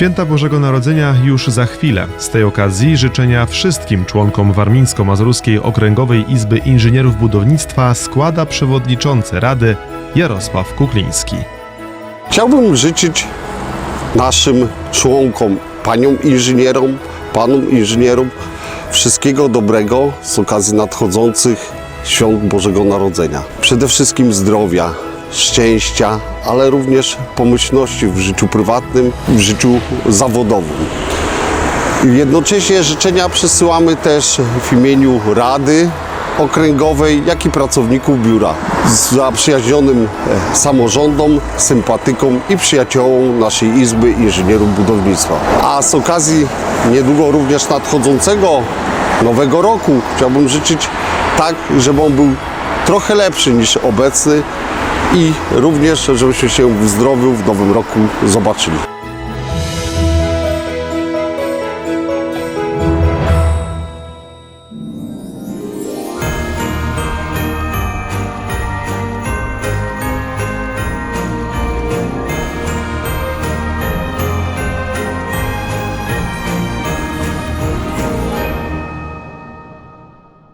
Święta Bożego Narodzenia już za chwilę. Z tej okazji życzenia wszystkim członkom Warmińsko-Mazurskiej Okręgowej Izby Inżynierów Budownictwa składa przewodniczący Rady Jarosław Kukliński. Chciałbym życzyć naszym członkom, paniom inżynierom, panom inżynierom wszystkiego dobrego z okazji nadchodzących świąt Bożego Narodzenia. Przede wszystkim zdrowia, szczęścia, ale również pomyślności w życiu prywatnym w życiu zawodowym. Jednocześnie życzenia przesyłamy też w imieniu Rady Okręgowej, jak i pracowników biura. Zaprzyjaźnionym e, samorządom, sympatykom i przyjaciołom naszej Izby Inżynierów Budownictwa. A z okazji niedługo również nadchodzącego nowego roku chciałbym życzyć tak, żeby on był trochę lepszy niż obecny i również, żebyśmy się w zdrowiu w nowym roku zobaczyli.